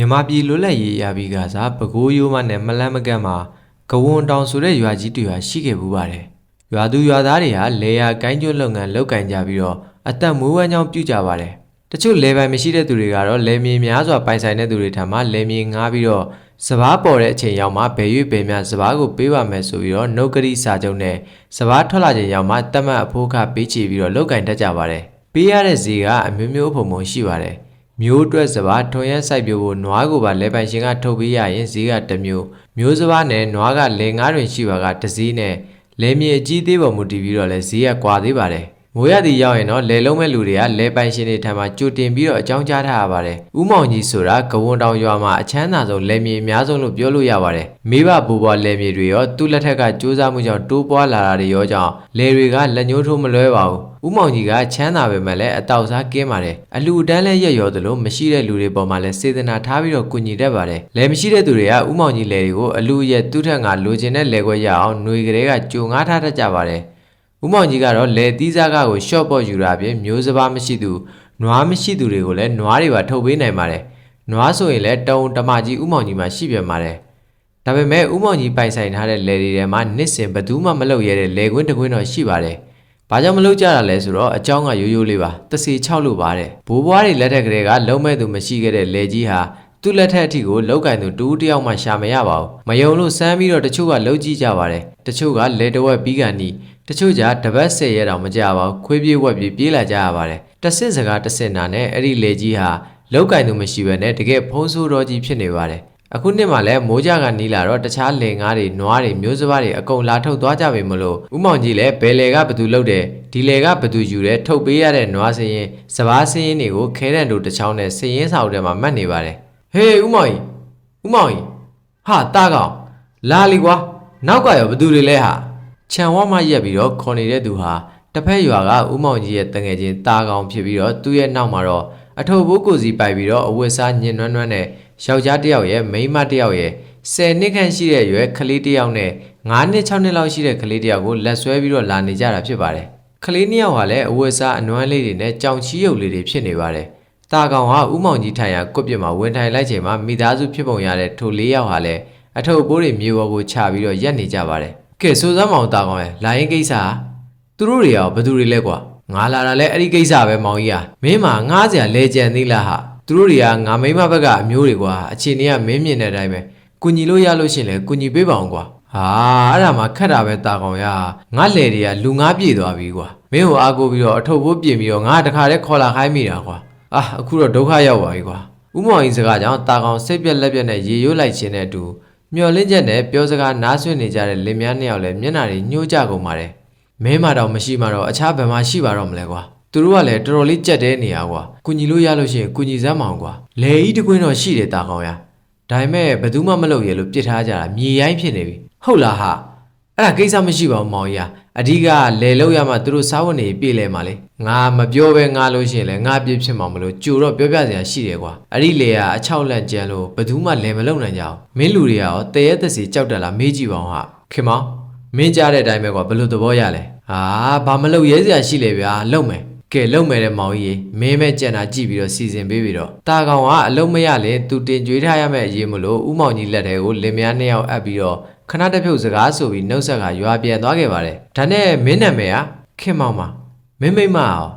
မြန်မာပြည်လွတ်လပ်ရေးရပြီးကစားပဲခူးရိုးမနဲ့မလန်းမကတ်မှာကဝွန်တောင်ဆိုတဲ့ရွာကြီးတစ်ရွာရှိခဲ့ဘူးပါတယ်။ရွာသူရွာသားတွေဟာလေယာကိုင်းကျွတ်လုပ်ငန်းလုပ်ကင်ကြပြီးတော့အသက်မွေးဝမ်းကြောင်းပြုကြပါတယ်။တချို့လေပိုင်မရှိတဲ့သူတွေကတော့လေမြေများစွာပိုင်ဆိုင်တဲ့သူတွေထံမှလေမြေငှားပြီးတော့စပားပေါ်တဲ့အချိန်ရောက်မှဘယ်ရွေ့ဘယ်များစပားကိုပေးပါမယ်ဆိုပြီးတော့နှုတ်ကတိစာချုပ်နဲ့စပားထွက်လာချိန်ရောက်မှတတ်မှတ်အဖိုးခပေးချေပြီးတော့လုပ်ကင်တတ်ကြပါတယ်။ပေးရတဲ့ဈေးကအမျိုးမျိုးပုံပုံရှိပါတယ်။ မျိုးအတွက်စပါးထွန်ရက်စိုက်ပျိုးဖို့နွားကိုပါလဲပိုင်ရှင်ကထုတ်ပေးရရင်ဈေးကတစ်မျိုးမျိုးစပါးနဲ့နွားကလယ်ငါးတွင်ရှိပါကတစ်စည်းနဲ့လယ်မြေအကြီးသေးပေါ်မူတည်ပြီးတော့လဲဈေးကကွာသေးပါတယ်မိုးရသည်ရောက်ရင်တော့လယ်လုံးမဲ့လူတွေကလယ်ပိုင်ရှင်တွေထံမှာကြိုတင်ပြီးတော့အကြောင်းကြားထားရပါတယ်ဥမောင်ကြီးဆိုတာကဝွန်တောင်ရွာမှာအချမ်းသာဆုံးလယ်မြေအများဆုံးလို့ပြောလို့ရပါတယ်မိဘဘူဘွားလယ်မြေတွေရောသူ့လက်ထက်ကစူးစမ်းမှုကြောင့်တိုးပွားလာတာတွေရောကြောင့်လယ်တွေကလက်ညှိုးထိုးမလွဲပါဘူး ဥမောင်ကြီးကချမ်းသာပေမဲ့လည်းအတောက်စားကင်းပါတယ်အလူတန်းလည်းရက်ရောသလိုမရှိတဲ့လူတွေပေါ်မှာလည်းစေတနာထားပြီးတော့ကုညီတတ်ပါတယ်လယ်မရှိတဲ့သူတွေကဥမောင်ကြီးလယ်တွေကိုအလူရက်သူ့ထက်ကလိုချင်တဲ့လယ်ခွက်ရအောင်ຫນွေကလေးကကြိုငားထားတတ်ကြပါတယ်ဥမောင်ကြီးကတော့လယ်သီးစားကားကိုရှော့ပေါ့ယူတာအပြင်မျိုးစပါးမရှိသူနွားမရှိသူတွေကိုလည်းနွားတွေပါထုတ်ပေးနိုင်ပါတယ်နွားဆိုရင်လည်းတုံတမကြီးဥမောင်ကြီးမှာရှိပြန်ပါတယ်ဒါပေမဲ့ဥမောင်ကြီးပိုင်ဆိုင်ထားတဲ့လယ်တွေထဲမှာနှစ်စဉ်ဘယ်သူမှမလုပ်ရတဲ့လယ်ကွင်းတစ်ကွင်းတော့ရှိပါတယ်။ ။ဘာကြောင့်မလုပ်ကြတာလဲဆိုတော့အကြောင်းကရိုးရိုးလေးပါ။တစီ6လို့ပါတယ်။ဘိုးဘွားတွေလက်ထက်ကလေးကလုံးမဲ့သူမရှိခဲ့တဲ့လေကြီးဟာသူ့လက်ထက်အထိကိုလောက်ကင်သူတူးတယောက်မှရှာမရပါဘူး။မယုံလို့စမ်းပြီးတော့တချို့ကလှုပ်ကြည့်ကြပါတယ်။တချို့ကလေတဝက်ပြီးကန်နီတချို့ကြတပတ်ဆယ်ရဲတောင်မကြပါဘူး။ခွေးပြေးဝက်ပြေးပြေးလာကြရပါတယ်။တဆစ်စကားတဆစ်နာနဲ့အဲ့ဒီလေကြီးဟာလောက်ကင်သူမရှိဘဲနဲ့တကယ်ဖုံးဆိုးတော်ကြီးဖြစ်နေပါတယ် အခုနှစ်မှာလည်းမိုးကြကနီးလာတော့တခြားလင်ငါးတွေနွားတွေမျိုးစပါးတွေအကုန်လာထုတ်သွားကြပြီမလို့ဥမောင်ကြီးလည်းဘယ်လေကဘသူလုတ်တယ်ဒီလေကဘသူယူတယ်ထုတ်ပေးရတဲ့နွားစင်းရင်စပားစင်းရင်တွေကိုခဲတဲ့တို့တစ်ချောင်းနဲ့စင်းရင်ဆောင်ထဲမှာမှတ်နေပါတယ်ဟေးဥမောင်ကြီးဥမောင်ကြီးဟာတားကောင်လာလီကွာနောက်ကရောဘသူတွေလဲဟာခြံဝါမှရက်ပြီးတော့ခေါ်နေတဲ့သူဟာတစ်ဖက်ရွာကဥမောင်ကြီးရဲ့တငယ်ချင်းတားကောင်ဖြစ်ပြီးတော့သူ့ရဲ့နောက်မှာတော့အထုပ်ဘိုးကိုစီပိုက်ပြီးတော့အဝတ်စားညင်နွမ်းနွမ်းနဲ့ ယောက်ျားတစ်ယောက်ရဲ့မိန်းမတစ်ယောက်ရဲ့10နှစ်ခန့်ရှိတဲ့ရွယ်ကလေးတစ်ယောက်နဲ့9နှစ်6နှစ်လောက်ရှိတဲ့ကလေးတစ်ယောက်ကိုလက်ဆွဲပြီးတော့လာနေကြတာဖြစ်ပါတယ်။ကလေးနှစ်ယောက်ဟာလည်းအဝတ်စားအနွမ်းလေးတွေနဲ့ကြောင်ချီရုပ်လေးတွေဖြစ်နေပါတယ်။တာကောင်ဟာဥမောင်ကြီးထိုင်ရာကွက်ပြစ်မှာဝင်ထိုင်လိုက်ချိန်မှာမိသားစုဖြစ်ပုံရတဲ့ထိုလေးယောက်ဟာလည်းအထုပ်ဘိုးတွေမြေပေါ်ကိုချပြီးတော့ရက်နေကြပါတယ်။ကဲစိုးစမ်းမောင်တာကောင်ရဲ့လာရင်ကိစ္စဟာသူတို့တွေရောဘယ်သူတွေလဲကွာငါလာတာလဲအဲ့ဒီကိစ္စပဲမောင်ကြီးอ่ะမင်းမှာငားစရာလဲကြံသေးလားဟာ သူတို့တွေကငါမိမဘက်ကအမျိုးတွေကွာအခြေအနေကမင်းမြင်တဲ့အတိုင်းပဲကုညီလို့ရလို့ရှရင်လဲကုညီပေးပါအောင်ကွာဟာအဲ့ဒါမှခက်တာပဲတာကောင်ရငါလေတွေကလူငါပြေသွားပြီကွာမင်းကိုအားကိုးပြီးတော့အထုပ်ဖို့ပြင်ပြီးတော့ငါတခါတည်းခေါ်လာခိုင်းမိတာကွာအာအခုတော့ဒုက္ခရောက်ပါပြီကွာဥမောင်ကြီးစကားကြောင့်တာကောင်စိတ်ပြက်လက်ပြက်နဲ့ရေရိုးလိုက်ခြင်းတဲ့အတူမျောလင်းချက်နဲ့ပြောစကားနားဆွင့်နေကြတဲ့လင်မယားနှစ်ယောက်လည်းမျက်နှာတွေညှိုးကြကုန်ပါတယ်မင်းမတော့မရှိမှတော့အခြားဘယ်မှာရှိပါတော့မလဲကွာ သူတို့ကလည်းတော်တော်လေးကြက်တဲနေရကွာကုညီလို့ရလို့ရှိရင်ကုညီစမ်းမအောင်ကွာလေဤတကွင်းတော့ရှိတယ်တာကောင်ရဒါပေမဲ့ဘယ်သူမှမလုပ်ရလို့ပြစ်ထားကြတာမြေရိုင်းဖြစ်နေပြီဟုတ်လားဟာအဲ့ဒါကိစ္စမရှိပါဘူးမောင်ကြီးအဓိကလေလောက်ရမှသူတို့စားဝတ်နေပြေးလဲမှာလေငါမပြောပဲငါလို့ရှိရင်လည်းငါပြစ်ဖြစ်မှာမလို့ကြိုတော့ပြောပြစရာရှိတယ်ကွာအဲ့ဒီလေကအချောက်လန့်ကြမ်းလို့ဘယ်သူမှလဲမလုံနိုင်ကြအောင်မင်းလူတွေကရောတရေသက်စီကြောက်တယ်လားမေးကြည့်ပါအောင်ဟာခင်မောင်မင်းကြားတဲ့အတိုင်းပဲကွာဘယ်လိုသဘောရလဲဟာဘာမလုပ်ရဲစရာရှိလေဗျာလုံမယ် ကဲလုံမယ်တဲ့မောင်ကြီးမင်းမဲကြံတာကြည့်ပြီးတော့စီစဉ်ပေးပြီးတော့တာကောင်ကအလုံးမရလေသူတင်ကြွေးထားရမယ့်အရေးမလို့ဥမောင်ကြီးလက်ထဲကိုလင်မယားနှစ်ယောက်အပ်ပြီးတော့ခဏတစ်ဖြုတ်စကားဆိုပြီးနှုတ်ဆက်ကရွာပြန်သွားခဲ့ပါတယ်ဒါနဲ့မင်းနာမည်ကခင်မောင်ပါမင်းမိမအောင်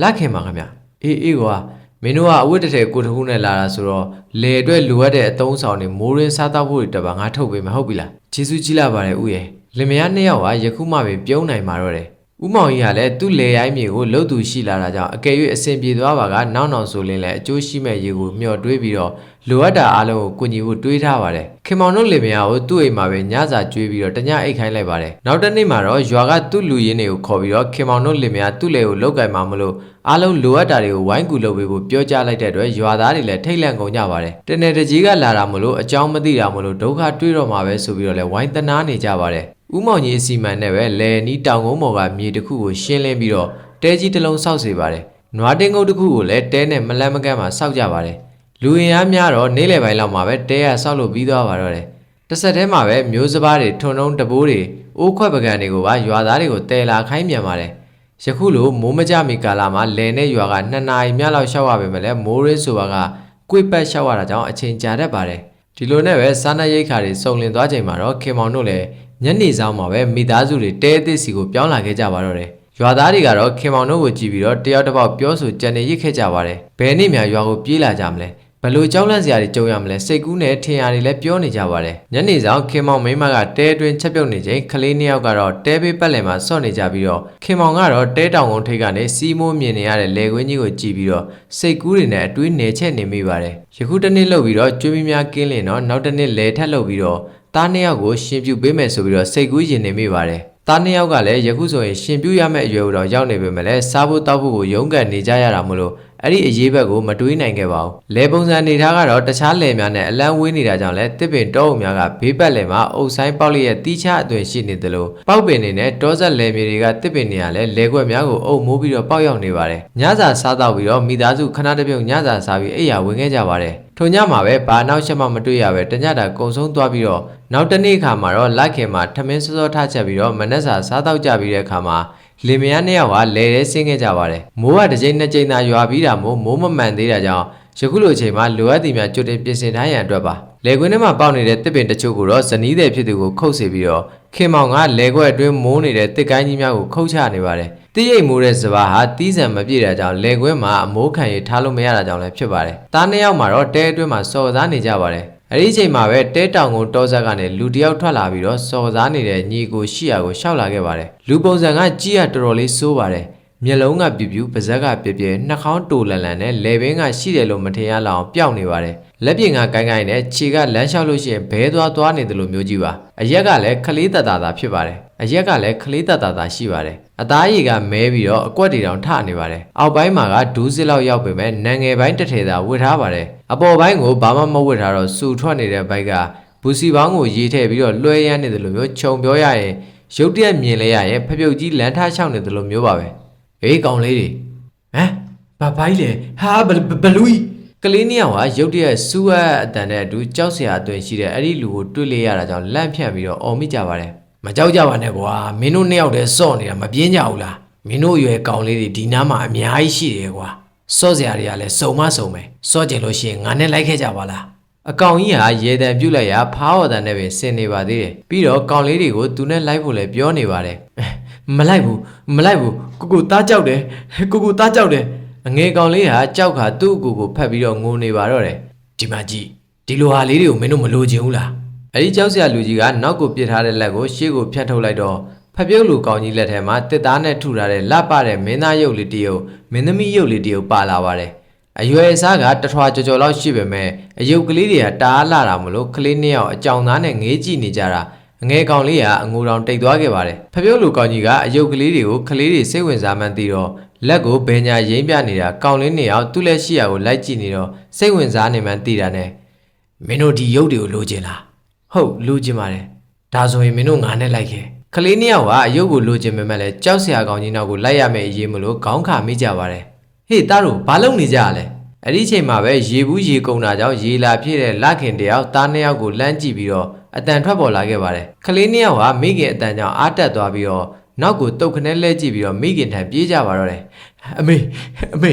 လက်ခင်ပါခင်ဗျအေးအေးကွာမင်းတို့ကအဝတ်တစ်ထည်ကိုတစ်ခုနဲ့လာတာဆိုတော့လေအတွက်လိုအပ်တဲ့အသုံးဆောင်တွေမိုးရင်းစားတော့ဖို့တွေတပါငါထုတ်ပေးမှာဟုတ်ပြီလားကျေးဇူးကြီးလာပါတယ်ဦးရဲ့လင်မယားနှစ်ယောက်ကယခုမှပဲပြုံးနိုင်မှာတော့တယ် ဦးမောင်ကြီးကလည်းသူ့လေရိုင်းမြေကိုလှုပ်သူရှိလာတာကြောင့်အကယ်၍အဆင်ပြေသွားပါကနောက်နောက်ဆိုရင်လည်းအကျိုးရှိမဲ့ရေကိုမျှော်တွေးပြီးတော့လိုအပ်တာအားလုံးကိုကုညီဖို့တွေးထားပါတယ်ခင်မောင်တို့လင်မယားကိုသူ့အိမ်မှာပဲညစာကျွေးပြီးတော့တညအိတ်ခိုင်းလိုက်ပါတယ်နောက်တစ်နေ့မှာတော့ရွာကသူ့လူရင်းတွေကိုခေါ်ပြီးတော့ခင်မောင်တို့လင်မယားသူ့လေကိုလောက်ကင်မှာမလို့အားလုံးလိုအပ်တာတွေကိုဝိုင်းကူလုပ်ပေးဖို့ပြောကြားလိုက်တဲ့အတွက်ရွာသားတွေလည်းထိတ်လန့်ကုန်ကြပါတယ်တနေ့တကြီးကလာတာမလို့အကြောင်းမသိတာမလို့ဒုက္ခတွေးတော့မှာပဲဆိုပြီးတော့လည်းဝိုင်းတနာနေကြပါတယ် ဦးမောင်ကြီးအစီမံနဲ့ပဲလယ်နီးတောင်ကုန်းပေါ်ကမြေတစ်ခုကိုရှင်းလင်းပြီးတော့တဲကြီးတစ်လုံးစောက်စေပါတယ်နွားတင်းကုတ်တစ်ခုကိုလည်းတဲနဲ့မလန့်မကန့်မှာစောက်ကြပါတယ်လူရင်အားများတော့နေ့လယ်ပိုင်းလောက်မှာပဲတဲရစောက်လို့ပြီးသွားပါတော့တယ်တစ်ဆက်တည်းမှာပဲမျိုးစပားတွေထွန်းထုံးတပိုးတွေအိုးခွက်ပကံတွေကိုပါရွာသားတွေကိုတဲလာခိုင်းပြန်ပါတယ်ယခုလိုမိုးမကြမီကာလမှာလယ်နဲ့ရွာကနှစ်နာရီမြလောက်ရှောက်ရပေမဲ့လည်းမိုးရင်းဆိုတာကကိုယ်ပတ်လျှောက်ရတာကြောင့်အချိန်ကြာတတ်ပါတယ်ဒီလိုနဲ့ပဲစားနပ်ရိက္ခာတွေစုံလင်သွားချိန်မှာတော့ခင်မောင်တို့လည်း ညနေဆောင်မှာပဲမိသားစုတွေတဲအသစ်စီကိုပြောင်းလာခဲ့ကြပါတော့တယ်ရွာသားတွေကတော့ခင်မောင်တို့ကိုကြည့်ပြီးတော့တယောက်တစ်ပေါက်ပြောဆိုကြံနေရစ်ခဲ့ကြပါတယ်ဘယ်နေ့မှရွာကိုပြေးလာကြမလဲဘယ်လိုကြောက်လန့်စရာတွေကြုံရမလဲစိတ်ကူးနဲ့ထင်ရတွေလည်းပြောနေကြပါတယ်ညနေဆောင်ခင်မောင်မိန်းမကတဲအတွင်းချက်ပြုတ်နေချိန်ကလေးနှစ်ယောက်ကတော့တဲဘေးပတ်လည်မှာဆော့နေကြပြီးတော့ခင်မောင်ကတော့တဲတောင်ကုန်းထိပ်ကနေစီးမိုးမြင်နေရတဲ့လေကွင်းကြီးကိုကြည့်ပြီးတော့စိတ်ကူးတွေနဲ့အတွေးနေချက်နေမိပါတယ်ယခုတစ်နေ့လှုပ်ပြီးတော့ကျွေးမများကင်းလင်တော့နောက်တစ်နေ့လဲထက်လှုပ်ပြီးတော့ သားနှစ်ယောက်ကိုရှင်ပြုပေးမယ်ဆိုပြီးတော့စိတ်ကူးရင်နေမိပါတယ်သားနှစ်ယောက်ကလည်းယခုဆိုရင်ရှင်ပြူရမယ့်အရွယ်ကိုတော့ရောက်နေပေမဲ့လည်းစားဖို့တောက်ဖို့ကိုရုန်းကန်နေကြရတာမို့လို့အဲ့ဒီအရေးဘက်ကိုမတွေးနိုင်ခဲ့ပါဘူး။လေပုံစံနေထားကတော့တခြားလယ်များနဲ့အလန်းဝေးနေတာကြောင့်လည်းတစ်ပင်တောအုပ်များကဘေးပတ်လယ်မှာအုပ်ဆိုင်ပေါက်လျက်တီးချအသွင်ရှိနေသလိုပေါက်ပင်တွေနဲ့တောဆက်လယ်မြေတွေကတစ်ပင်တွေကလည်းလေခွက်များကိုအုပ်မိုးပြီးတော့ပေါက်ရောက်နေပါတယ်။ညစာစားတော့ပြီးတော့မိသားစုခဏတစ်ပြုတ်ညစာစားပြီးအိပ်ယာဝင်ခဲ့ကြပါတယ်။ထိုညမှာပဲဘာနောက်ချက်မှမတွေ့ရပဲတညတာကုံဆုံးသွားပြီးတော့နောက်တနေ့ခါမှာတော့လိုက်ခင်မှာထမင်းစောစောထချက်ပြီးတော့မနက်စာစားတော့ကြပြီးတဲ့အခါမှာ လင်မယားနှစ်ယောက်ကလဲလဲဆင်းခဲ့ကြပါတယ်မိုးကတစ်ချိန်နှစ်ချိန်သာရွာပြီးတာမို့မိုးမမှန်သေးတာကြောင့်ယခုလိုအချိန်မှာလိုအပ်သည်များကြိုတင်ပြင်ဆင်ထားရန်အတွက်ပါလေကွင်းထဲမှာပေါက်နေတဲ့တစ်ပင်တချို့ကိုတော့ဇနီးတဲ့ဖြစ်သူကိုခုတ်စေပြီးတော့ခင်မောင်ကလေခွက်အတွင်းမိုးနေတဲ့တစ်ကိုင်းကြီးများကိုခုတ်ချနေပါတယ်တိရိတ်မိုးတဲ့စပါးဟာတီးဆံမပြည့်တဲ့ကြောင့်လေခွင်းမှာအမိုးခံရထားလို့မရတာကြောင့်လည်းဖြစ်ပါတယ်။သားနှစ်ယောက်မှာတော့တဲအတွင်းမှာစော်စားနေကြပါတယ်။ အဲဒီအချိန်မှာပဲတဲတောင်ကိုတောဆက်ကနေလူတစ်ယောက်ထွက်လာပြီးတော့စော်စားနေတဲ့ညီကိုရှိရာကိုရှောက်လာခဲ့ပါတယ်။လူပုံစံကကြီးရတော်တော်လေးစိုးပါတယ်။မျက်လုံးကပြူပြူပါးစပ်ကပြပြနှာခေါင်းတူလန်လန်နဲ့လေဘင်းကရှိတယ်လို့မထင်ရလောက်အောင်ပျောက်နေပါတယ်လက်ပြင်ကကိုင်းကိုင်းနဲ့ခြေကလမ်းလျှောက်လို့ရှိရင်ဘဲသွားသွားနေတယ်လို့မျိုးကြီးပါအရက်ကလည်းခလေးတတာတာဖြစ်ပါတယ် အရက်ကလည်းခလေးတတာတာရှိပါတယ်အသားရည်ကမဲပြီးတော့အကွက်တွေတောင်ထနေပါတယ်အောက်ပိုင်းမှာကဒူးစစ်လောက်ရောက်ပေမဲ့နံငယ်ပိုင်းတစ်ထေသာဝစ်ထားပါတယ်အပေါ်ပိုင်းကိုဘာမှမဝစ်ထားတော့စူထွက်နေတဲ့ဘိုက်ကဘူစီပေါင်းကိုရေးထည့်ပြီးတော့လွှဲရမ်းနေတယ်လို့မျိုးခြုံပြောရရင်ရုတ်တရက်မြင်လဲရရင်ဖပြုတ်ကြီးလမ်းထားချောင်းနေတယ်လို့မျိုးပါပဲအေးကောင်လေးတွေဟမ်ဘာဘိုင်းလဲဟာဘဘလူးကြီးကလေးနှစ်ယောက်ကရုတ်တရက်စူးအပ်အတန်နဲ့အတူကြောက်စရာအသွင်ရှိတဲ့အဲ့ဒီလူကိုတွေ့လေရတာကြောင့်လန့်ဖြန့်ပြီးတော့အော်မိကြပါတယ် မကြောက်ကြပါနဲ့ကွာမင်းတို့နှစ်ယောက်တည်းစော့နေတာမပြင်းကြဘူးလားမင်းတို့အရွယ်ကောင်လေးတွေဒီနားမှာအများကြီးရှိတယ်ကွာစော့စရာတွေကလည်းစုံမစုံပဲစော့ကြင်လို့ရှိရင်ငါနဲ့လိုက်ခဲ့ကြပါလားအကောင်ကြီးဟာရေတံပြုတ်လိုက်ရဖားော်တန်နဲ့ပဲဆင်နေပါသေးတယ်ပြီးတော့ကောင်လေးတွေကိုသူနဲ့လိုက်ဖို့လည်းပြောနေပါတယ်မလိုက်ဘူးမလိုက်ဘူးကိုကိုသားကြောက်တယ်ကိုကိုသားကြောက်တယ်အငယ်ကောင်လေးဟာကြောက်ခါသူ့အကူကိုဖတ်ပြီးတော့ငိုနေပါတော့တယ်ဒီမှာကြည့်ဒီလိုဟာလေးတွေကိုမင်းတို့မလိုချင်ဘူးလား အဲ့ဒီကြောက်စရာလူကြီးကနောက်ကိုပစ်ထားတဲ့လက်ကိုရှေ့ကိုဖြတ်ထုတ်လိုက်တော့ဖပြုတ်လူကောင်ကြီးလက်ထဲမှာတစ်သားနဲ့ထုထားတဲ့လှပတဲ့မင်းသားရုပ်လေးတစ်ရုပ်မင်းသမီးရုပ်လေးတစ်ရုပ်ပါလာပါတယ်အရွယ်အစားကတထွာကြော်ကြော်လောက်ရှိပေမဲ့အယုတ်ကလေးတွေကတားလာတာမလို့ကလေးနှစ်ယောက်အကြောင်သားနဲ့ငေးကြည့်နေကြတာအငယ်ကောင်လေးကအငိုတောင်တိတ်သွားခဲ့ပါတယ်ဖပြုတ်လူကောင်ကြီးကအယုတ်ကလေးတွေကိုကလေးတွေစိတ်ဝင်စားမှန်းသိတော့လက်ကိုဘယ်ညာရင်းပြနေတာကောင်လေးနှစ်ယောက်သူ့လက်ရှိရာကိုလိုက်ကြည့်နေတော့စိတ်ဝင်စားနေမှန်းသိတာနဲ့မင်းတို့ဒီရုပ်တွေကိုလိုချင်လား ဟုတ်လိုချင်ပါတယ်ဒါဆိုရင်မင်းတို့ငါနဲ့လိုက်ခဲ့ကလေးနှစ်ယောက်ကအယုတ်ကိုလိုချင်ပေမဲ့လည်းကြောက်စရာကောင်ကြီးနောက်ကိုလိုက်ရမယ့်အရေးမလို့ခေါင်းခါမိကြပါတယ်ဟေးတားတို့ဘာလုပ်နေကြရလဲအဲ့ဒီချိန်မှာပဲရေဘူးရေကုန်တာကြောင့်ရေလာပြည့်တဲ့လခင်တယောက်သားနှစ်ယောက်ကိုလှမ်းကြည့်ပြီးတော့အတန်ထွက်ပေါ်လာခဲ့ပါတယ်ကလေးနှစ်ယောက်ကမိခင်အတန်ကြောင့်အားတက်သွားပြီးတော့နောက်ကိုတုတ်ခနဲလဲကြည့်ပြီးတော့မိခင်ထံပြေးကြပါတော့တယ်အမေအမေ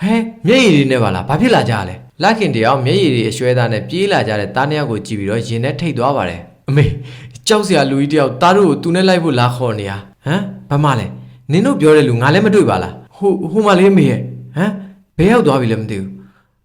ဟဲမျက်ရည်တွေနဲ့ပါလားဘာဖြစ်လာကြရလဲ လခင်တယောက်မျက်ရည်တွေအရွှဲသားနဲ့ပြေးလာကြတဲ့သားနှစ်ယောက်ကိုကြည့်ပြီးတော့ရင်ထဲထိတ်သွားပါတယ်အမေကြောက်စရာလူကြီးတယောက်သားတို့ကိုသူနဲ့လိုက်ဖို့လာခေါ်နေရဟမ်ဘာမှလဲနင်တို့ပြောတဲ့လူငါလည်းမတွေ့ပါလားဟိုဟိုမလေးမေရဲ့ဟမ်ဘယ်ရောက်သွားပြီလဲမသိဘူး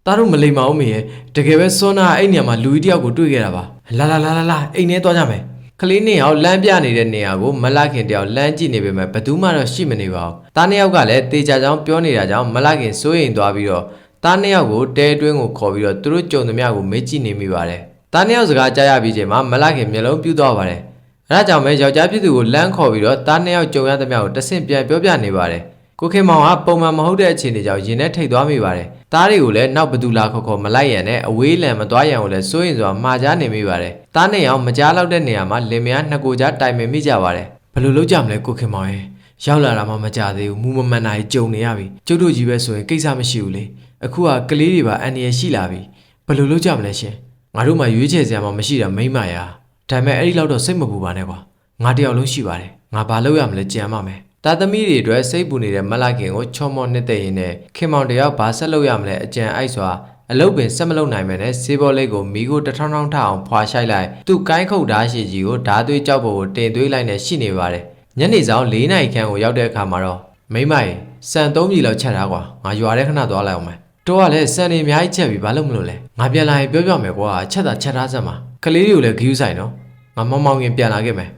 သားတို့မလိမ္မာအောင်မေရဲ့တကယ်ပဲစောနာအဲ့နေရာမှာလူကြီးတယောက်ကိုတွေ့ခဲ့တာပါလာလာလာလာလာအိမ်ထဲသွားကြမယ်ကလေးနှစ်ယောက်လမ်းပြနေတဲ့နေရာကိုမလခင်တယောက်လမ်းကြည့်နေပေမဲ့ဘယ်သူမှတော့ရှိမနေပါဘူး။သားနှစ်ယောက် ကလည်းတေချာချောင်းပြောနေတာကြောင့်မလခင်စိုးရိမ်သွားပြီးတော့ သားနှစ်ယောက်ကိုတဲတွင်းကိုခေါ်ပြီးတော့သူတို့ကြုံသမျှကိုမေးကြည့်နေမိပါတယ်။သားနှစ်ယောက်စကားကြားရပြီးချိန်မှာမလခင်မျက်လုံးပြူးသွားပါတယ်။အဲဒါကြောင့်ပဲယောက်ျားဖြစ်သူကိုလမ်းခေါ်ပြီးတော့သားနှစ်ယောက်ကြုံရသမျှကိုတဆင့်ပြန်ပြောပြနေပါတယ်။ကိုခင်မောင်ကပုံမှန်မဟုတ်တဲ့အခြေအနေကြောင့်ရင်ထဲထိတ်သွားမိပါတယ်။သားတွေကိုလည်းနောက်ဘသူလာခေါ်ခေါ်မလိုက်ရန်နဲ့အဝေးလံမသွားရန်ကိုလည်းစိုးရင်စွာမှာကြားနေမိပါတယ်။သားနဲ့အောင်မကြားလောက်တဲ့နေရာမှာလင်မယားနှစ်ကိုကြားတိုင်ပင်မိကြပါတယ်။ဘယ်လိုလုပ်ကြမလဲကိုခင်မောင်ရဲ့ရောက်လာတာမှမကြသေးဘူးမူမမှန်တာကြီးကြုံနေရပြီ။ကျုပ်တို့ကြီးပဲဆိုရင်ကိစ္စမရှိဘူးလေ။ အခုကကလေးတွေပါအန်ရရှိလာပြီ။ဘယ်လိုလုပ်ကြမလဲရှင်။ငါတို့မှရွေးချယ်စရာမှမရှိတာမိမ့်မရ။ဒါပေမဲ့အဲ့ဒီလောက်တော့စိတ်မပူပါနဲ့ကွာ။ငါတယောက်လုံးရှိပါတယ်။ငါဘာလုပ်ရမလဲကြံပါမယ်။တာသမီတွေအတွက်စိတ်ပူနေတဲ့မလခင်ကိုချော်မော်နှစ်သက်ရင်းနဲ့ခင်မောင်တယောက်ဘာဆက်လုပ်ရမလဲအကြံအိုက်စွာအလုတ်ပင်ဆက်မလုံနိုင်မယ်နဲ့စေးဘောလေးကိုမီးကိုတထောင်ထောင်ထအောင်ဖွာရှိုက်လိုက်သူ့ကိုင်းခုတ်ဓာတ်ရှိကြီးကိုဓာသွေးကြောက်ဖို့တင်သွေးလိုက်နဲ့ရှိနေပါတယ်ညနေဆောင်၄နာရီခန့်ကိုရောက်တဲ့အခါမှာတော့မိမရေစံသုံးပြီလောက်ချက်ထားကွာငါရွာထဲခဏသွားလိုက်အောင်မယ် တော့ကလည်းစံနေအများကြီးချက်ပြီဘာလို့မလို့လဲငါပြန်လာရင်ပြောပြမယ်ကွာချက်တာချက်ထားစမ်းပါကလေးတွေကိုလည်းဂယူးဆိုင်နော်ငါမောင်မောင်ရင်ပြန်လာခဲ့မယ်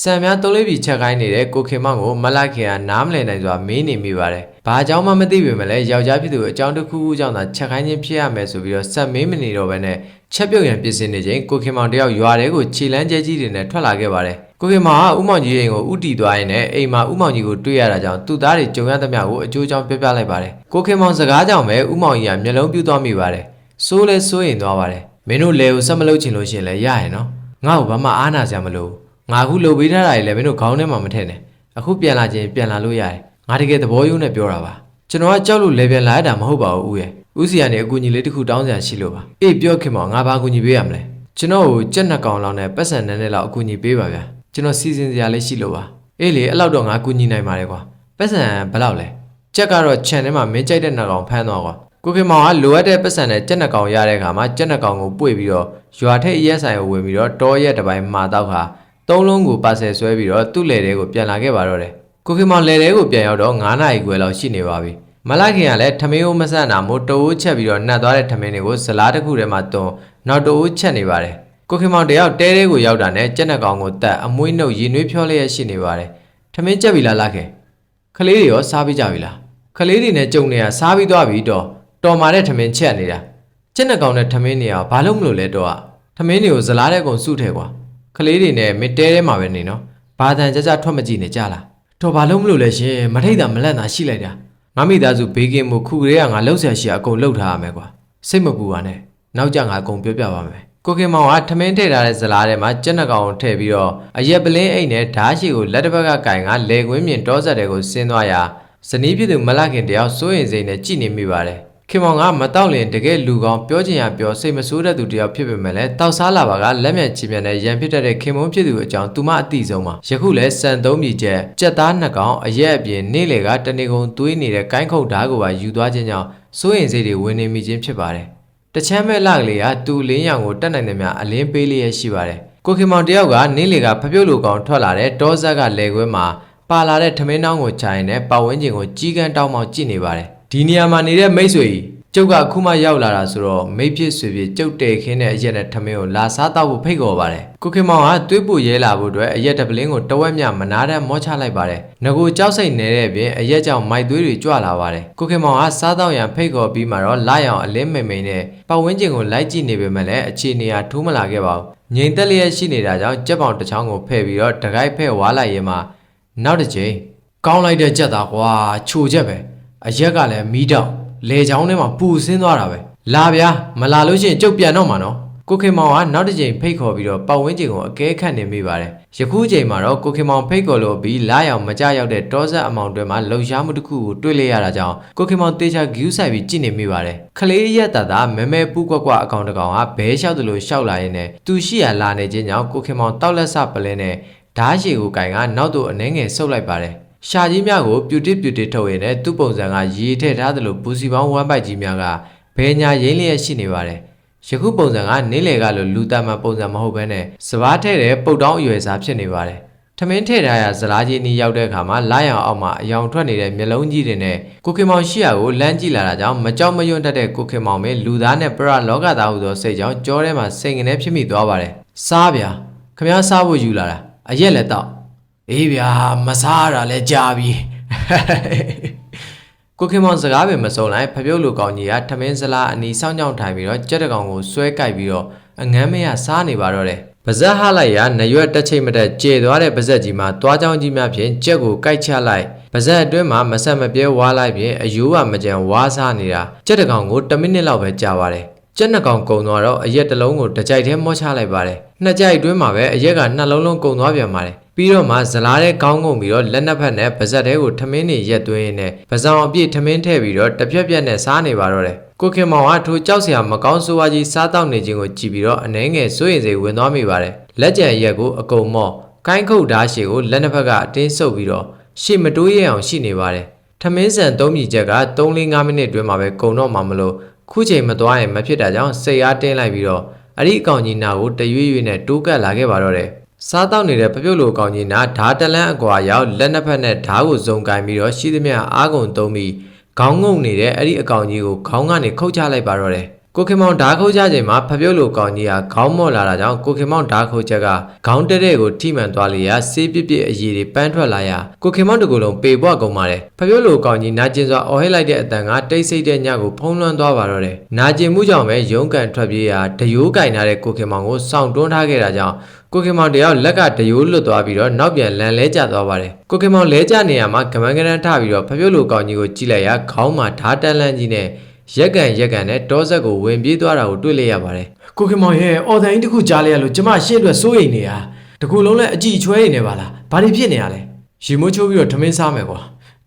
ဆံများသုံးလေးပြီချက်ခိုင်းနေတဲ့ကိုခင်မောင်ကိုမလိုက်ခင်ကနားမလည်နိုင်စွာမင်းနေမိပါတယ်။ဘာအကြောင်းမှမသိပေမဲ့လည်းယောက်ျားဖြစ်သူအကြောင်းတစ်ခုခုကြောင့်သာချက်ခိုင်းခြင်းဖြစ်ရမယ်ဆိုပြီးတော့ဆက်မင်းမနေတော့ဘဲနဲ့ချက်ပြုတ်ရန်ပြင်ဆင်နေချိန်ကိုခင်မောင်တယောက်ရွာထဲကိုခြေလန်းကျဲကြီးတွေနဲ့ထွက်လာခဲ့ပါတယ်။ ကိုခင်မောင်ကဥမောင်ကြီးအိမ်ကိုဥတီသွားရင်လည်းအိမ်မှာဥမောင်ကြီးကိုတွေ့ရတာကြောင့်သူ့သားတွေကြုံရသမျှကိုအကျိုးကြောင့်ပြောပြလိုက်ပါတယ်။ကိုခင်မောင်စကားကြောင့်ပဲဥမောင်ကြီးကမျက်လုံးပြူသွားမိပါတယ်။စိုးလဲစိုးရင်သွားပါတယ်။မင်းတို့လေကိုဆက်မလုပ်ချင်လို့ရှရင်လည်းရရင်နော်။ငါ့ကိုဘာမှအားနာစရာမလိုဘူး။ငါအခုလုပ်ပေးထားတာတွေလည်းမင်းတို့ခေါင်းထဲမှာမထည့်နဲ့အခုပြန်လာခြင်းပြန်လာလို့ရတယ်ငါတကယ်သဘောရိုးနဲ့ပြောတာပါကျွန်တော်ကကြောက်လို့လေပြန်လာရတာမဟုတ်ပါဘူးဦးရဲ့ဦးစီကနေအကူအညီလေးတစ်ခုတောင်းစရာရှိလို့ပါအေးပြောခင်မောင်ငါဘာအကူအညီပေးရမလဲကျွန်တော်ကိုကြက်နှစ်ကောင်လောက်နဲ့ပတ်စံနဲ့နဲ့လောက်အကူအညီပေးပါဗျာ ကျွန်တော်စီစဉ်စရာလေးရှိလို့ပါအေးလေအဲ့လောက်တော့ငါကူညီနိုင်ပါတယ်ကွာပတ်စံဘယ်လောက်လဲကြက်ကတော့ခြံထဲမှာမင်းကြိုက်တဲ့နှစ်ကောင်ဖမ်းသွားကွာကိုခင်မောင်ကလိုအပ်တဲ့ပတ်စံနဲ့ကြက်နှစ်ကောင်ရတဲ့အခါမှာကြက်နှစ်ကောင်ကိုပွေပြီးတော့ရွာထိပ်ရက်ဆိုင်ကိုဝင်ပြီးတော့တောရက်တစ်ပိုင်းမှာတော့ခါသုံးလုံးကိုပါဆယ်ဆွဲပြီးတော့သူ့လေတဲကိုပြန်လာခဲ့ပါတော့တယ်ကိုခင်မောင်လေတဲကိုပြန်ရောက်တော့9နာရီခွဲလောက်ရှိနေပါပြီမလိုက်ခင်ကလည်းထမင်းအိုးမဆန့်တာမို့တိုးချက်ပြီးတော့နှက်သွားတဲ့ထမင်းတွေကိုဇလားတစ်ခုထဲမှာတွန်းနောက်တိုးချက်နေပါတယ် ကိုခင်မောင်တယောက်တဲတဲကိုရောက်တာနဲ့ကြက်နှကောင်ကိုတက်အမွှေးနှုတ်ရင်နှွေးဖြောလျက်ရှိနေပါတယ်ထမင်းချက်ပြီလားလာခင်ခလေးတွေရောစားပြီးကြပြီလားခလေးတွေနဲ့ကြုံနေတာစားပြီးသွားပြီတော့တော်မာတဲ့ထမင်းချက်နေတာကြက်နှကောင်နဲ့ထမင်းတွေကဘာလို့မလို့လဲတော့ထမင်းတွေကိုဇလားတဲ့ကုံစုထဲကွာကလေးတွေနဲ့မတဲတဲမှာပဲနေနော်ဘာတန်ကြကြထွက်မကြည့်နေကြလားတော့ဘာလို့မလို့လဲရှင်မထိတ်တာမလန့်တာရှိလိုက်တာငါမိသားစုဘေးကင်းမှုခုကလေးကငါလှုပ်ဆရာရှိအကုန်လှုပ်ထားရမယ်ကွာစိတ်မပူပါနဲ့နောက်ကြငါအကုန်ပြောပြပါမယ် ကိုခင်မောင်ကထမင်းထည့်ထားတဲ့ဇလားထဲမှာကြက်နှကောင်ကိုထည့်ပြီးတော့အရက်ပလင်းအိတ်နဲ့ဓားရှိကိုလက်တစ်ဖက်ကကင်ကလေကွင်းမြင်တောဆက်တွေကိုဆင်းသွားရာဇနီးဖြစ်သူမလခင်တယောက်စိုးရင်စိတ်နဲ့ကြည်နေမိပါတယ်ခင်မောင်ကမတော့လင်တကယ်လူကောင်းပြောချင်ရပြောစိတ်မဆိုးတဲ့သူတယောက်ဖြစ်ပေမဲ့လည်းတောက်စားလာပါကလက်မြတ်ချီမြတ်နဲ့ရန်ဖြစ်တတ်တဲ့ခင်မုန်းဖြစ်သူအကြောင်းသူမအတိဆုံးပါယခုလဲစံသုံးမြည်ချက်ကြက်သားနှစ်ကောင်အရက်အပြင်နေ့လေကတနေကုန်သွေးနေတဲ့ကိုင်းခုတ်ဓာတ်ကိုပါယူသွားခြင်းကြောင့်စိုးရင်စိတ်တွေဝင်နေမိခြင်းဖြစ်ပါတယ် တချမ်းမဲ့လကလေးကသူ့လင်းရောင်ကိုတက်နိုင်သမျှအလင်းပေးလျက်ရှိပါတယ်ကိုခင်မောင်တယောက်ကနေ့လေကဖပြုတ်လူကောင်ထွက်လာတဲ့တောဆက်ကလေခွဲမှာပါလာတဲ့ထမင်းတောင်းကိုခြိုင်နဲ့ပတ်ဝန်းကျင်ကိုကြီးကန်းတောင်းမှကြည့်နေပါတယ်ဒီနေရာမှာနေတဲ့မိတ်ဆွေကြီး ကျုပ်ကအခုမှရောက်လာတာဆိုတော့မိတ်ဖြစ်ဆွေဖြစ်ကျုပ်တဲခင်းတဲ့အရက်နဲ့ထမင်းကိုလာစားတော့ဖို့ဖိတ်ခေါ်ပါတယ်ကိုခင်မောင်ကတွေးပူရဲလာဖို့အတွက်အရက်တပလင်းကိုတဝက်မြမနာတဲ့မောချလိုက်ပါတယ်ငကိုကြောက်စိတ်နေတဲ့ပြင်အရက်ကြောင့်မိုက်သွေးတွေကြွလာပါတယ်ကိုခင်မောင်ကစားတော့ရန်ဖိတ်ခေါ်ပြီးမှတော့လာရောင်အလင်းမိန်မိန်နဲ့ပတ်ဝန်းကျင်ကိုလိုက်ကြည့်နေပေမဲ့လည်းအခြေအနေဟာထိုးမလာခဲ့ပါဘူးငြိမ်သက်လျက်ရှိနေတာကြောင့်ကြက်ပေါင်တစ်ချောင်းကိုဖဲ့ပြီးတော့တကိုက်ဖဲ့ဝါလိုက်ရင်မှနောက်တစ်ချိန်ကောင်းလိုက်တဲ့ကြက်သားကွာချိုချက်ပဲအရက်ကလည်းမီးတောက် လေချောင်းထဲမှာပူဆင်းသွားတာပဲလာဗျာမလာလို့ရှိရင်ကျုပ်ပြန်တော့မှာနော်ကိုခင်မောင်ကနောက်တစ်ချိန်ဖိတ်ခေါ်ပြီးတော့ပတ်ဝန်းကျင်ကိုအကဲခတ်နေမိပါတယ်ယခုချိန်မှာတော့ကိုခင်မောင်ဖိတ်ခေါ်လို့ပြီးလာရောက်မကြရောက်တဲ့တောဆက်အမောင်တွဲမှာလှုပ်ရှားမှုတစ်ခုကိုတွေ့လိုက်ရတာကြောင့်ကိုခင်မောင်တေချာဂယူးဆိုင်ပြီးကြည့်နေမိပါတယ်ခလေးရက်တာတာမဲမဲပူကွက်ကွက်အကောင်တကောင်ကဘဲလျှောက်တယ်လို့ရှောက်လာရင်းနဲ့သူရှိရလာနေခြင်းကြောင့်ကိုခင်မောင်တောက်လက်ဆပလင်းနဲ့ဓားရှည်ကိုကင်ကနောက်သို့အနှဲငယ်ဆုပ်လိုက်ပါတယ် ရှာကြီးများကိုပြူတစ်ပြူတစ်ထုတ်ရင်းနဲ့သူ့ပုံစံကရေထည့်ထားသလိုပူစီပေါင်းဝမ်းပိုက်ကြီးများကဘဲညာရင်းလျက်ရှိနေပါတယ်ယခုပုံစံကနင်းလေကလိုလူတမန်ပုံစံမဟုတ်ဘဲနဲ့စပားထဲ့တဲ့ပုတ်တောင်းအရွယ်စားဖြစ်နေပါတယ်ထမင်းထည့်ထားရဇလားကြီးနီးရောက်တဲ့အခါမှာလာရောင်အောက်မှာအယောင်ထွက်နေတဲ့မျက်လုံးကြီးတွေနဲ့ကိုခင်မောင်ရှိရကိုလမ်းကြည့်လာတာကြောင့်မကြောက်မရွံ့တတ်တဲ့ကိုခင်မောင်ပဲလူသားနဲ့ပရလောကသားဟုသောစိတ်ကြောင့်ကြောထဲမှာစိတ်ငနေဖြစ်မိသွားပါတယ်စားဗျာခမည်းစားဖို့ယူလာတာအရက်လည်းတော့ အေးဗျာမစားရတာလည်းကြာပြီကိုခင်မောင်စကားပဲမစုံလိုက်ဖပြုတ်လူကောင်ကြီးကထမင်းစလားအနီစောင်းကြောင်ထိုင်ပြီးတော့ကြက်တကောင်ကိုဆွဲကြိုက်ပြီးတော့အငမ်းမရစားနေပါတော့တယ်ပါဇက်ဟလိုက်ရနရွက်တက်ချိတ်မတက်ကျေသွားတဲ့ပါဇက်ကြီးမှာတွားချောင်းကြီးများဖြင့်ကြက်ကိုကြိုက်ချလိုက်ပါဇက်အတွင်းမှာမဆက်မပြဲဝါလိုက်ဖြင့်အယိုးကမကြံဝါစားနေတာကြက်တကောင်ကို10မိနစ်လောက်ပဲကြာပါတယ်ကြက်နှစ်ကောင်ကုံသွားတော့အရက်တစ်လုံးကိုတစ်ကြိုက်တည်းမောချလိုက်ပါတယ်နှစ်ကြိုက်အတွင်းမှာပဲအရက်ကနှလုံးလုံးကုံသွားပြန်ပါတယ် ပြီးတော့မှဇလားတဲ့ကောင်းကုန်ပြီးတော့လက်နှစ်ဖက်နဲ့ပါဇက်တဲကိုထမင်းနေရက်သွင်းရင်းနဲ့ပါဇောင်အပြည့်ထမင်းထည့်ပြီးတော့တစ်ပြက်ပြက်နဲ့စားနေပါတော့တယ်ကိုခင်မောင်ကထိုကြောက်စရာမကောင်းဆိုးဝါးကြီးစားတောက်နေခြင်းကိုကြည့်ပြီးတော့အနှဲငယ်စိုးရိမ်စိတ်ဝင်သွားမိပါတယ်လက်ကြံရက်ကိုအကုံမော့ကိုင်းခုတ်ဓာတ်ရှည်ကိုလက်နှစ်ဖက်ကအတင်းဆုပ်ပြီးတော့ရှေ့မတိုးရအောင်ရှိနေပါတယ်ထမင်းဆန်သုံးမြီချက်က3-5မိနစ်တွင်းမှာပဲကုံတော့မှာမလို့ခုချိန်မသွားရင်မဖြစ်တာကြောင့်စိတ်အားတင်းလိုက်ပြီးတော့အဲ့ဒီအကောင်ကြီးနာကိုတရွေ့ရွေ့နဲ့တိုးကပ်လာခဲ့ပါတော့တယ် စားတောက်နေတဲ့ဖပြုတ်လိုအကောင်ကြီးနာဓာတလန်းအကွာရောက်လက်နှစ်ဖက်နဲ့ဓာကိုစုံကင်ပြီးတော့ရှိသမျှအားကုန်သုံးပြီးခေါင်းငုံနေတဲ့အဲ့ဒီအကောင်ကြီးကိုခေါင်းကနေခုတ်ချလိုက်ပါတော့တယ်ကိုခင်မောင်ဓာခုတ်ချချိန်မှာဖပြုတ်လိုကောင်ကြီးဟာခေါင်းမော့လာတာကြောင့်ကိုခင်မောင်ဓာခုတ်ချက်ကခေါင်းတဲတဲ့ကိုထိမှန်သွားလေရာဆေးပြစ်ပြစ်အရည်တွေပန်းထွက်လာရာကိုခင်မောင်တကူလုံးပေပွားကုန်ပါတယ်ဖပြုတ်လိုကောင်ကြီးနာကျင်စွာအော်ဟစ်လိုက်တဲ့အတန်ကတိတ်ဆိတ်တဲ့ညကိုဖုံးလွှမ်းသွားပါတော့တယ်နာကျင်မှုကြောင့်ပဲရုံးကန်ထွက်ပြေးရာတယိုးကင်ထားတဲ့ကိုခင်မောင်ကိုစောင့်တွန်းထားခဲ့တာကြောင့် ကိုခင်မောင်တယောက်လက်ကတယိုးလွတ်သွားပြီးတော့နောက်ပြန်လန်လဲကျသွားပါတယ်ကိုခင်မောင်လဲကျနေရမှာကမန်းကရန်ထပြီးတော့ဖပြုတ်လိုကောင်ကြီးကိုကြည့်လိုက်ရာခေါင်းမှာဓာတန်လန်းကြီးနဲ့ရက်ကန်ရက်ကန်နဲ့တောဆက်ကိုဝင်ပြေးသွားတာကိုတွေ့လိုက်ရပါတယ်ကိုခင်မောင်ရဲ့အော်တန်ကြီးတစ်ခုကြားလိုက်ရလို့ကျမရှေ့အတွက်စိုးရိမ်နေတာတကူလုံးလည်းအကြည့်ချွဲနေပါလားဘာတွေဖြစ်နေရလဲရေမိုးချိုးပြီးတော့ထမင်းစားမယ်ကွာ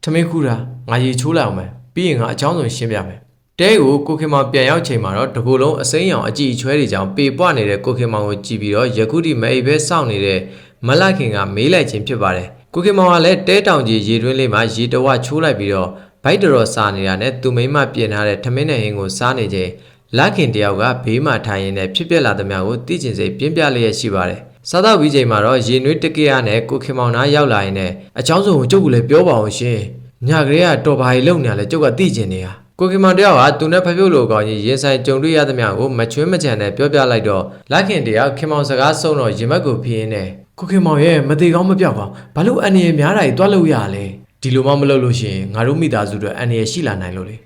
ထမင်းခူတာငါရေချိုးလိုက်အောင်မယ်ပြီးရင်ငါအချောင်းစုံရှင်းပြမယ် တဲကိုကိုခင်မောင်ပြန်ရောက်ချိန်မှာတော့တကူလုံးအစိမ်းရောင်အကြည့်အချွဲတွေကြောင့်ပေပွားနေတဲ့ကိုခင်မောင်ကိုကြည့်ပြီးတော့ယခုထိမအိပ်ပဲစောင့်နေတဲ့မလခင်ကမေးလိုက်ခြင်းဖြစ်ပါတယ်ကိုခင်မောင်ကလည်းတဲတောင်ကြီးရေတွင်းလေးမှာရေတဝချိုးလိုက်ပြီးတော့ဘိုက်တော်စားနေတာနဲ့သူမိမပြင်ထားတဲ့ထမင်းနဲ့ဟင်းကိုစားနေချိန်လခင်တယောက်ကဘေးမှာထိုင်ရင်းနဲ့ဖြစ်ပျက်လာသမျှကိုသိကျင်စိတ်ပြင်းပြလျက်ရှိပါတယ်စားတော့ပြီးချိန်မှာတော့ရေနွေးတကရနဲ့ကိုခင်မောင်နားရောက်လာရင်လည်းအချောင်းစုံကိုကျုပ်ကလည်းပြောပါအောင်ရှင်ညကလေးကတော်ပါရီလုံနေရလဲကျုပ်ကသိကျင်နေတာ ကိုကင်မောင်တယောက်ကသူနဲ့ဖပြုတ်လိုကောင်ကြီးရင်ဆိုင်ကြုံတွေ့ရသမျှကိုမချွင်းမချန်နဲ့ပြောပြလိုက်တော့လက်ခင်တယောက်ခင်မောင်စကားဆုံးတော့ရင်မက်ကိုဖြင်းနေကိုခင်မောင်ရဲ့မသေးကောင်းမပြောက်ကောင်းဘာလို့အန်ရများတာကြီးတွားလို့ရလဲဒီလိုမှမလုပ်လို့ရှိရင်ငါတို့မိသားစုတွေအန်ရရှိလာနိုင်လို့လေ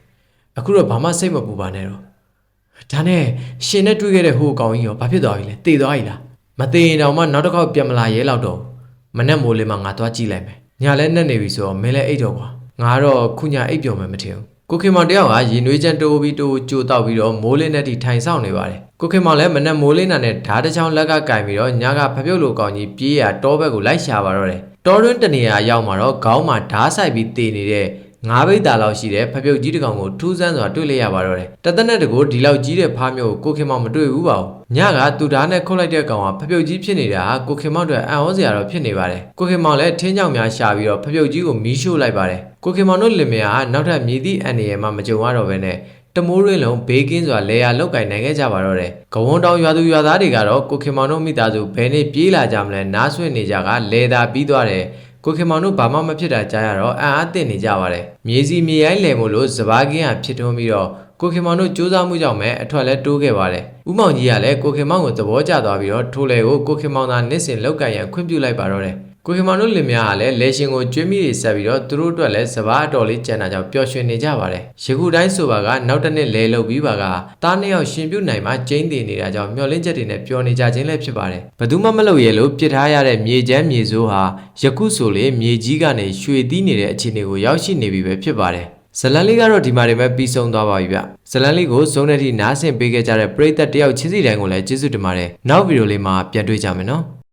အခုတော့ဘာမှစိတ်မပူပါနဲ့တော့ဒါနဲ့ရှင်နဲ့တွေ့ခဲ့တဲ့ဟိုကောင်ကြီးရောဘာဖြစ်သွားပြီလဲတေသွားပြီလားမသေးရင်တော့မှနောက်တစ်ခေါက်ပြန်မလာရဲတော့တော့မနဲ့မိုးလေးမှငါသွားကြည့်လိုက်မယ်ညာလဲနဲ့နေပြီဆိုတော့မင်းလည်းအိတ်တော့ကွာငါတော့ခုညာအိတ်ပြောမယ်မထင်ဘူး ကိုခင်မောင်တယောက်ကရင်နွေးချမ်းတိုးပြီးတိုးကြိုတောက်ပြီးတော့မိုးလင်းနဲ့ထိထိုင်ဆောင်နေပါတယ်ကိုခင်မောင်လည်းမနဲ့မိုးလင်းနာနဲ့ဓာတ်တစ်ချောင်းလက်ကကင်ပြီးတော့ညကဖပြုတ်လိုကောင်ကြီးပြေးရတောဘက်ကိုလိုက်ရှာပါတော့တယ်တောတွင်းတနေရာရောက်မှာတော့ခေါင်းမှာဓာတ်ဆိုင်ပြီးတည်နေတဲ့ငါးဘိတ်တာလောက်ရှိတဲ့ဖပြုတ်ကြီးတစ်ကောင်ကိုထူးဆန်းစွာတွေ့လိုက်ရပါတော့တယ်တသက်နဲ့တကိုဒီလောက်ကြီးတဲ့ဖားမျိုးကိုကိုခင်မောင်မတွေ့ဘူးပါဘူးညကသူဓာတ်နဲ့ခုတ်လိုက်တဲ့ကောင်ကဖပြုတ်ကြီးဖြစ်နေတာဟာကိုခင်မောင်တို့အံ့ဩစရာတော့ဖြစ်နေပါတယ်ကိုခင်မောင်လည်းထင်းကြောင်များရှာပြီးတော့ဖပြုတ်ကြီးကိုမီးရှို့လိုက်ပါတယ် ကိုခင်မောင်တို့လင်မယားကနောက်ထပ်မြည်သည့်အန္တရာယ်မှမကြုံရတော့ဘဲနဲ့တမိုးရင်းလုံးဘေးကင်းစွာလေယာလောက်ကင်နိုင်ခဲ့ကြပါတော့တယ်။ကဝွန်းတောင်ရွာသူရွာသားတွေကတော့ကိုခင်မောင်တို့မိသားစုဘယ်နေ့ပြေးလာကြမလဲနားဆွင့်နေကြကလေသာပြီးသွားတယ်။ကိုခင်မောင်တို့ဘာမှမဖြစ်တာကြားရတော့အံ့အားသင့်နေကြပါတယ်။မြေစီမြေရိုင်းလယ်မို့လို့စပားကင်းကဖြစ်ထွန်းပြီးတော့ကိုခင်မောင်တို့စူးစမ်းမှုကြောင့်ပဲအထွက်လဲတိုးခဲ့ပါတယ်။ဦးမောင်ကြီးကလည်းကိုခင်မောင်ကိုသဘောကျသွားပြီးတော့ထိုးလေကိုကိုခင်မောင်သာနစ်စင်လောက်ကင်ရန်ခွင့်ပြုလိုက်ပါတော့တယ်။ ကိုခင်မောင်တို့လင်မယားကလည်းလေရှင်ကိုကျွေးမိတွေဆက်ပြီးတော့သူတို့အတွက်လည်းစပားအတော်လေးကြံတာကြောင့်ပျော်ရွှင်နေကြပါတယ်။ယခုတိုင်းဆိုပါကနောက်တစ်နှစ်လဲလုပ်ပြီးပါကတားနှစ်ယောက်ရှင်ပြုတ်နိုင်မှကျင်းတည်နေတာကြောင့်မျောလင်းချက်တွေနဲ့ပျော်နေကြခြင်းလည်းဖြစ်ပါတယ်။ဘယ်သူမှမလုပ်ရလို့ပြစ်ထားရတဲ့မြေချမ်းမြေစိုးဟာယခုဆိုလေမြေကြီးကနေရွှေသီးနေတဲ့အခြေအနေကိုရောက်ရှိနေပြီပဲဖြစ်ပါတယ်။ဇလန်လေးကတော့ဒီမှာတွေပဲပြီးဆုံးသွားပါပြီဗျ။ဇလန်လေးကိုစုံတဲ့ထိနားဆင်ပေးခဲ့ကြတဲ့ပရိသတ်တယောက်ချင်းစီတိုင်းကိုလည်းကျေးဇူးတင်ပါတယ်။နောက်ဗီဒီယိုလေးမှာပြန်တွေ့ကြမယ်နော်။